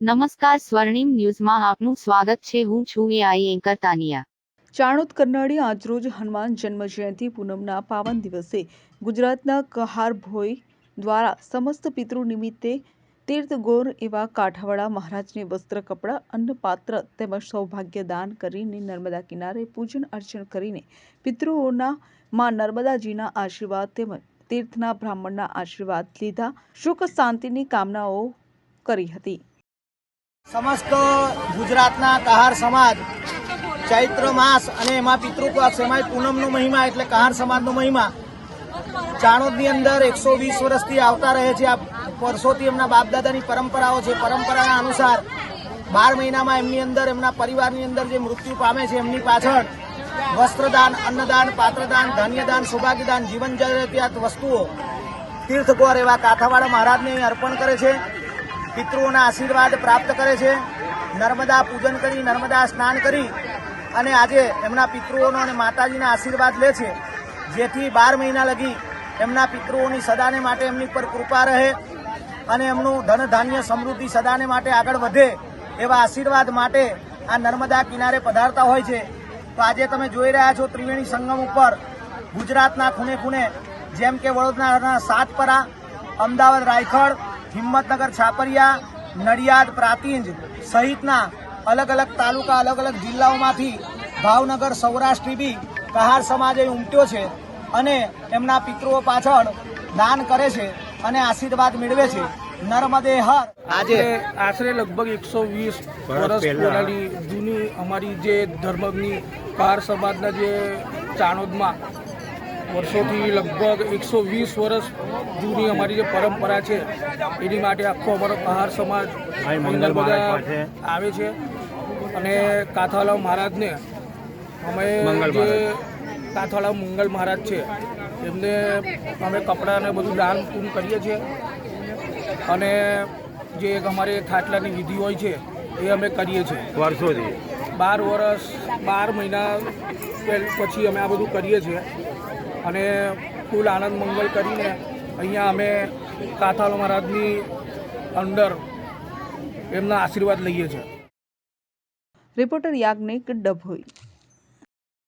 નમસ્કાર સ્વર્ણિમ ન્યૂઝમાં આપનું સ્વાગત છે. હું છું એઆઈ એન્કર તાનિયા. ચાણોદ કરનાળી આજરોજ હનુમાન જન્મ જયંતિ પૂનમના પાવન દિવસે ગુજરાતના કહાર ભોઈ દ્વારા સમસ્ત પિતૃ નિમિત્તે તીર્થગોર એવા કાઠાવાડા મહારાજને વસ્ત્ર, કપડાં, અન્નપાત્ર તેમજ સૌભાગ્ય દાન કરીને નર્મદા કિનારે પૂજન અર્ચન કરીને પિતૃઓના માં નર્મદાજીના આશીર્વાદ તેમજ તીર્થના બ્રાહ્મણના આશીર્વાદ લીધા. સુખ શાંતિની કામનાઓ કરી હતી. સમસ્ત ગુજરાતના કહાર સમાજ, ચૈત્ર માસ અને એમાં પિતૃપક્ષ એમાં પૂનમનો મહિમા એટલે કહાર સમાજનો મહિમા. ચાણોદની અંદર એકસો વીસ વર્ષથી આવતા રહે છે આ વર્ષોથી એમના બાપદાદાની પરંપરાઓ છે, પરંપરાના અનુસાર બાર મહિનામાં એમની અંદર, એમના પરિવારની અંદર જે મૃત્યુ પામે છે, એમની પાછળ વસ્ત્રદાન, અન્નદાન, પાત્રદાન, ધાન્યદાન, સૌભાગ્યદાન, જીવન જરૂરિયાત વસ્તુઓ તીર્થગોર એવા કાથાવાડા મહારાજને અર્પણ કરે છે. પિતૃઓના આશીર્વાદ પ્રાપ્ત કરે છે. નર્મદા પૂજન કરી, નર્મદા સ્નાન કરી અને આજે એમના પિતૃઓનો અને માતાજીના આશીર્વાદ લે છે. જેથી બાર મહિના લગી એમના પિતૃઓની સદાને માટે એમની પર કૃપા રહે અને એમનું ધન ધાન્ય સમૃદ્ધિ સદાને માટે આગળ વધે એવા આશીર્વાદ માટે આ નર્મદા કિનારે પધારતા હોય છે. તો આજે તમે જોઈ રહ્યા છો ત્રિવેણી સંગમ ઉપર ગુજરાતના ખૂણે ખૂણે જેમ કે વડોદરાના સાતપરા, અમદાવાદ રાયખડ હિંમતનગર છાપરિયા નડિયાદ પ્રાતિંજ સહિતના અલગ અલગ તાલુકા અલગ અલગ જિલ્લાઓમાંથી ભાવનગર સૌરાષ્ટ્રી બી કહાર સમાજે ઉમટ્યો છે અને એમના પિતૃઓ પાછળ દાન કરે છે અને આશીર્વાદ મેળવે છે. નર્મદે હર. આજે આશરે લગભગ એકસો વીસ વર્ષ પહેલાંની જૂની અમારી જે ધર્મની કહાર સમાજના જે ચાણોદમાં વર્ષોથી લગભગ એકસો વીસ વર્ષ જૂની અમારી જે પરંપરા છે એની માટે આખો અમારો પહાર સમાજ મંગલ બધા આવે છે અને કાથાલાવ મહારાજને અમે જે કાથાલાવ મંગલ મહારાજ છે એમને અમે કપડાને બધું દાન પૂન કરીએ છીએ. અને જે એક અમારે ખાટલાની વિધિ હોય છે એ અમે કરીએ છીએ. વર્ષોથી. બાર વર્ષ બાર મહિના પછી અમે આ બધું કરીએ છીએ. અને ફૂલ આનંદ મંગલ કરીને અહીંયા અમે કાથાલો મહારાજની અંદર એમના આશીર્વાદ લઈએ છીએ. રિપોર્ટર યાજ્ઞિક ડભોઈ.